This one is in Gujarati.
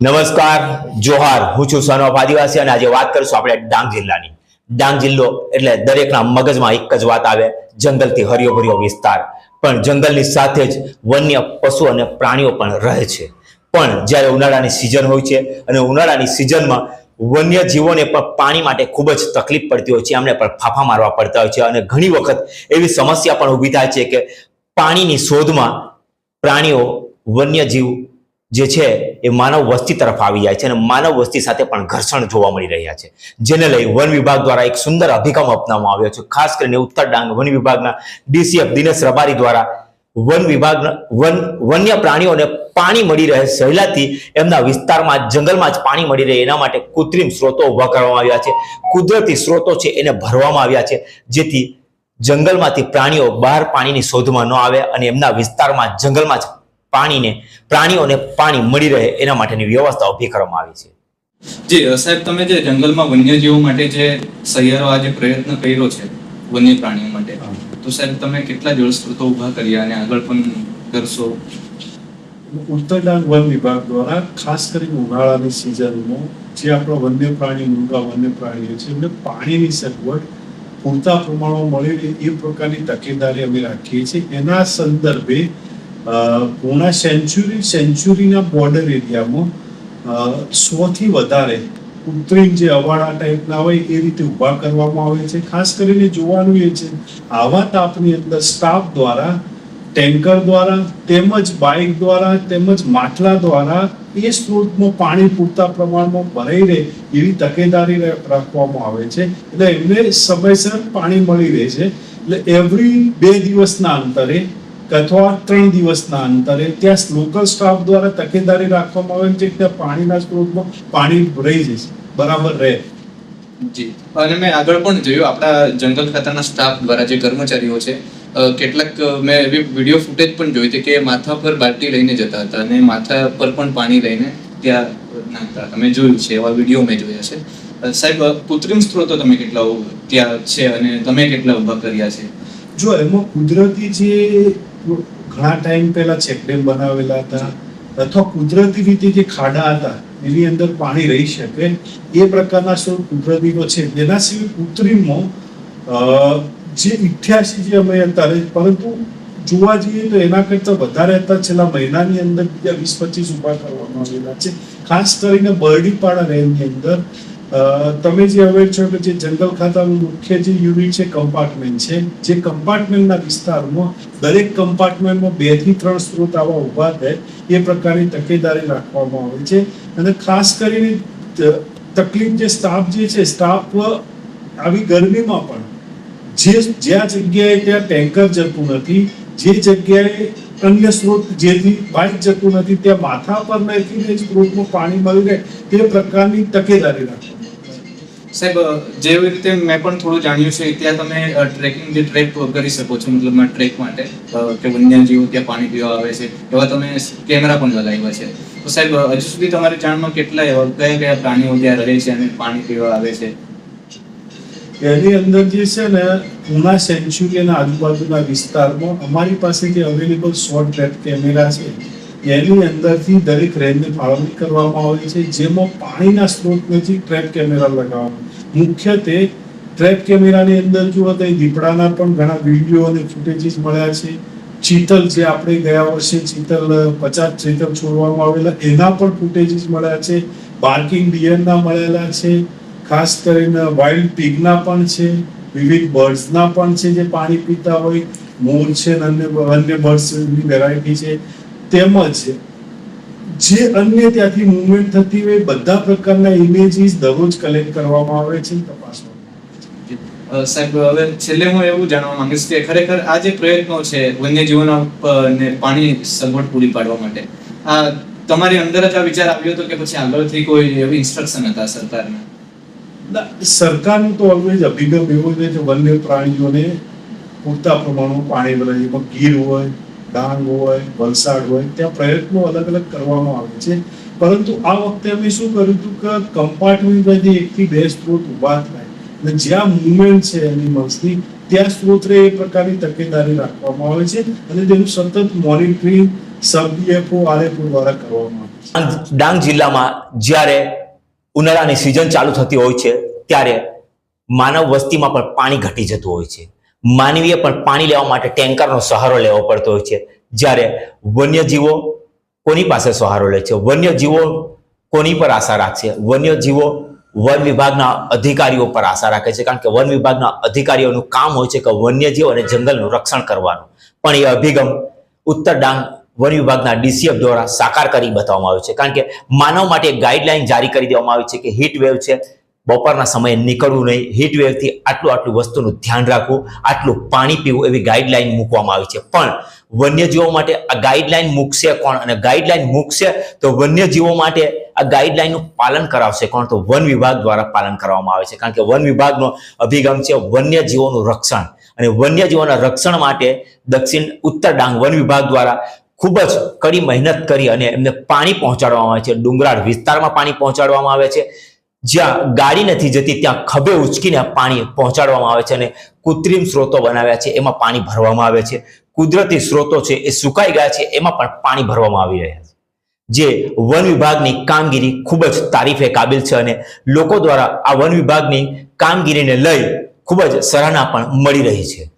નમસ્કાર, જોહાર. હું છું સનોફ આદિવાસી અને આજે વાત કરીશું આપણે ડાંગ જિલ્લાની. ડાંગ જિલ્લો એટલે દરેકના મગજમાં એક જ વાત આવે, જંગલથી હરિયો ભર્યો વિસ્તાર. પણ જંગલની સાથે જ વન્ય પશુ અને પ્રાણીઓ પણ રહે છે. પણ જ્યારે ઉનાળાની સિઝન હોય છે અને ઉનાળાની સિઝનમાં વન્ય જીવોને પણ પાણી માટે ખૂબ જ તકલીફ પડતી હોય છે એમને પણ ફાફા મારવા પડતા હોય છે અને ઘણી વખત એવી સમસ્યા પણ ઊભી થાય છે કે પાણીની શોધમાં પ્રાણીઓ, વન્યજીવ જે છે એ માનવ વસ્તી તરફ આવી જાય છે અને માનવ વસ્તી સાથે પણ ઘર્ષણ જોવા મળી રહ્યા છે. જેને લઈ વન વિભાગ દ્વારા એક સુંદર અભિગમ અપનાવવામાં આવ્યો છે. ખાસ કરીને ઉત્તર ડાંગ વન વિભાગના ડીસીએફ દિનેશ રબારી દ્વારા વન વિભાગના વન વન્ય પ્રાણીઓને પાણી મળી રહે, સહેલાથી એમના વિસ્તારમાં જંગલમાં જ પાણી મળી રહે એના માટે કૃત્રિમ સ્ત્રોતો ઊભા કરવામાં આવ્યા છે. કુદરતી સ્ત્રોતો છે એને ભરવામાં આવ્યા છે. જેથી જંગલમાંથી પ્રાણીઓ બહાર પાણીની શોધમાં ન આવે અને એમના વિસ્તારમાં જંગલમાં જ પાણીને પ્રાણીઓને પાણી મળી રહે એના માટેની વ્યવસ્થા ઊભી કરવામાં આવી છે. જે સાહેબ તમે જે જંગલમાં વન્યજીવો માટે જે સહિયારો આ જે પ્રયત્ન કર્યો છે વન્ય પ્રાણીઓ માટે તો સાહેબ તમે કેટલા જળસ્ત્રોતો ઊભા કર્યા અને આગળ પણ કરશો? ઉત્તર ડાંગ વન વિભાગ દ્વારા ખાસ કરીને ઉનાળાની સિઝનમાં જે આપણા વન્ય પ્રાણી મૃગા વન્ય પ્રાણીઓ છે એમને પાણીની સગવડ પૂરતા પ્રમાણમાં મળી રહે એ પ્રકારની તકેદારી અમે રાખીએ છીએ. એના સંદર્ભે પૂર્ણા સેન્ચુરી, સેન્ચુરીના બોર્ડર એરિયામાં સોથી વધારે કૃત્રિમ જે અવાડા ટાઈપના હોય એ રીતે ઊભા કરવામાં આવે છે. ખાસ કરીને જોવાનું એ છે, આવા તાપની અંદર સ્ટાફ દ્વારા ટેન્કર દ્વારા, તેમજ બાઇક દ્વારા, તેમજ માટલા દ્વારા એ સ્ત્રોતમાં પાણી પૂરતા પ્રમાણમાં ભરાઈ રહે એવી તકેદારી રાખવામાં આવે છે. એટલે એમને સમયસર પાણી મળી રહે છે. એટલે એવરી બે દિવસના અંતરે અથવા ત્રણ દિવસના અંતરે ત્યાં લોકલ સ્ટાફ દ્વારા તકેદારી રાખવામાં આવે છે કે ત્યાં પાણીના સ્ત્રોતમાં પાણી રહી જશે બરાબર રહે. જી. અને મેં આગળ પણ જોયું આપણા જંગલ ખાતાના સ્ટાફ દ્વારા જે કર્મચારીઓ છે કેટલાક મેં એવી વીડિયો ફૂટેજ પણ જોઈ હતી કે માથા પર બાલટી લઈને જતા હતા અને માથા પર પણ પાણી લઈને ત્યાં નાખતા હતા. મેં જોયું છે એવા વીડિયો મેં જોયા છે. સાહેબ કૃત્રિમ સ્ત્રોતો તમે કેટલા ત્યાં છે અને તમે કેટલા ઊભા કર્યા છે? જો એમાં કુદરતી જે ઘણા ટાઈમ પહેલા ચેકડેમ બનાવેલા હતા. અથવા કુદરતી રીતે જે ખાડા હતા, એની અંદર પાણી રહી શકે. એ પ્રકારના સ્ત્રોત કુદરતીનો છે? જેના સિવાય કૃત્રિમો જે ઇઠ્યાસી જે અમે અત્યારે પરંતુ જોવા જઈએ તો એના કરતાં વધારે હતા. છેલ્લા મહિનાની અંદર બીજા વીસ પચીસ ઊભા કરવામાં આવેલા છે. ખાસ કરીને બરડીપાડા રેન્જની અંદર તમે જે અવેર છો કે જે જંગલ ખાતાનું મુખ્ય જે યુનિટ છે કમ્પાર્ટમેન્ટ છે, જે કમ્પાર્ટમેન્ટના વિસ્તારમાં દરેક કમ્પાર્ટમેન્ટમાં બેથી ત્રણ સ્ત્રોત આવા ઊભા થાય, એ પ્રકારની તકેદારી રાખવામાં આવે છે. અને ખાસ કરીને તકલીફ જે સ્ટાફ જે છે સ્ટાફ આવી ગરમીમાં પણ જે જ્યાં જગ્યાએ ત્યાં ટેન્કર જતું નથી, જે જગ્યાએ અન્ય સ્ત્રોત જેથી બાઇક જતું નથી, ત્યાં માથા પર નાખીને સ્ત્રોતનું પાણી મળી રહે, તે પ્રકારની તકેદારી રાખો. સાહેબ જેવી રીતે મેં પણ થોડું જાણ્યું છે, ત્યાં તમે ટ્રેકિંગ જે ટ્રેક કરી શકો છો, મતલબ ટ્રેક માટે કે વન્યજીવો ત્યાં પાણી પીવા આવે છે, એવા તમે કેમેરા પણ લગાવ્યા છે. તો સાહેબ હજુ સુધી તમારી જાણમાં કેટલા એવા, કયા કયા પ્રાણીઓ ત્યાં રહે છે અને પાણી પીવા આવે છે? એની અંદર જે છે ને પૂના સેન્ચુરી આજુબાજુના વિસ્તારમાં અમારી પાસે જે અવેલેબલ શોર્ટ ટ્રેપ કેમેરા છે. એની અંદરથી દરેક રેન્જની ફાળવણી કરવામાં આવે છે, જેમાં પાણીના સ્ત્રોત નજીક ટ્રેપ કેમેરા લગાવવામાં. મુખ્યત્વે ટ્રેપ કેમેરાની અંદર જુઓ તો દીપડાના પણ ઘણા વીડિયો અને ફૂટેજીસ મળ્યા છે. ચીતલ જે આપણે ગયા વર્ષે ચીતલ પચાસ ચીતલ છોડવામાં આવેલા, એના પણ ફૂટેજીસ મળ્યા છે. બાર્કિંગ ડિયરના મળેલા છે. ખાસ કરીને વાઇલ્ડ પિગના પણ છે. વિવિધ બર્ડ્સના પણ છે જે પાણી પીતા હોય. મોર છે અને અન્ય અન્ય બર્ડ્સની વેરાયટી છે. તેમજ જે અન્ય ત્યાંથી મુવમેન્ટ થતી હોય બધા પ્રકારના ઇમેજીસ દરરોજ કલેક્ટ કરવામાં આવે છે તપાસવામાં સાહેબ હવે છેલ્લે હું એવું જાણવા માંગીશ કે ખરેખર આ જે પ્રયત્નો છે વન્યજીવોના ને પાણી સગવડ પૂરી પાડવા માટે આ તમારી અંદર જ આ વિચાર આવ્યો હતો કે પછી આગળથી કોઈ એવી ઇન્સ્ટ્રક્શન હતા સરકારના? સરકારનું તો ઓલવેઝ અભિગમ એવો છે કે વન્ય પ્રાણીઓને પૂરતા પ્રમાણમાં પાણી મળે એમાં ગીર હોય ડાંગ હોય, વલસાડ હોય, ત્યાં પ્રયત્નો અલગ અલગ કરવામાં આવે છે. પરંતુ આ વખતે અમે શું કર્યું હતું કે કમ્પાર્ટમેન્ટમાંથી એકથી બે સ્ત્રોત ઊભા થાય અને જ્યાં મુવમેન્ટ છે એનિમલ્સની ત્યાં સ્ત્રોતને એ પ્રકારની તકેદારી રાખવામાં આવે છે અને તેનું સતત મોનિટરિંગ સબ ડીએફઓ, આરએફઓ દ્વારા કરવામાં આવે છે. ડાંગ જિલ્લામાં જ્યારે ઉનાળાની સિઝન ચાલુ થતી હોય છે, ત્યારે માનવ વસ્તીમાં પણ પાણી ઘટી જતું હોય છે. માનવીએ પણ પાણી લેવા માટે ટેન્કરનો સહારો લેવો પડતો હોય છે. જ્યારે વન્યજીવો કોની પાસે સહારો લે છે? વન્યજીવો કોની પર આશા રાખશે? વન્યજીવો વન વિભાગના અધિકારીઓ પર આશા રાખે છે. કારણ કે વન વિભાગના અધિકારીઓનું કામ હોય છે કે વન્યજીવ અને જંગલનું રક્ષણ કરવાનું. પણ એ અભિગમ ઉત્તર ડાંગ વન વિભાગના ડીસીએફ દ્વારા સાકાર કરી બતાવવામાં આવ્યું છે. કારણ કે માનવ માટે ગાઈડલાઇન જારી કરી દેવામાં આવી છે કે હીટ વેવ છે. બપોરના સમયે નીકળવું નહીં. હીટવેવથી આટલું આટલું વસ્તુનું ધ્યાન રાખવું. આટલું પાણી પીવું એવી ગાઈડલાઈન મૂકવામાં આવી છે. પણ વન્યજીવો માટે આ ગાઈડલાઈન મૂકશે કોણ? અને ગાઈડલાઈન મૂકશે તો વન્યજીવો માટે આ ગાઈડલાઈનનું પાલન કરાવશે કોણ? તો વન વિભાગ દ્વારા પાલન કરવામાં આવે છે. કારણ કે વન વિભાગનો અભિગમ છે વન્યજીવોનું રક્ષણ. અને વન્યજીવોના રક્ષણ માટે દક્ષિણ ઉત્તર ડાંગ વન વિભાગ દ્વારા ખૂબ જ કડી મહેનત કરી અને એમને પાણી પહોંચાડવામાં આવે છે. ડુંગરાળ વિસ્તારમાં પાણી પહોંચાડવામાં આવે છે. જ્યાં ગાડી નથી જતી, ત્યાં ખભે ઉચકીને પાણી પહોંચાડવામાં આવે છે અને કૃત્રિમ સ્ત્રોતો બનાવ્યા છે, એમાં પાણી ભરવામાં આવે છે. કુદરતી સ્ત્રોતો છે, એ સુકાઈ ગયા છે, એમાં પણ પાણી ભરવામાં આવી રહ્યા છે. જે વન વિભાગની કામગીરી ખૂબ જ તારીફે કાબિલ છે અને લોકો દ્વારા આ વન વિભાગની કામગીરીને લઈ ખૂબ જ સરાહના પણ મળી રહી છે.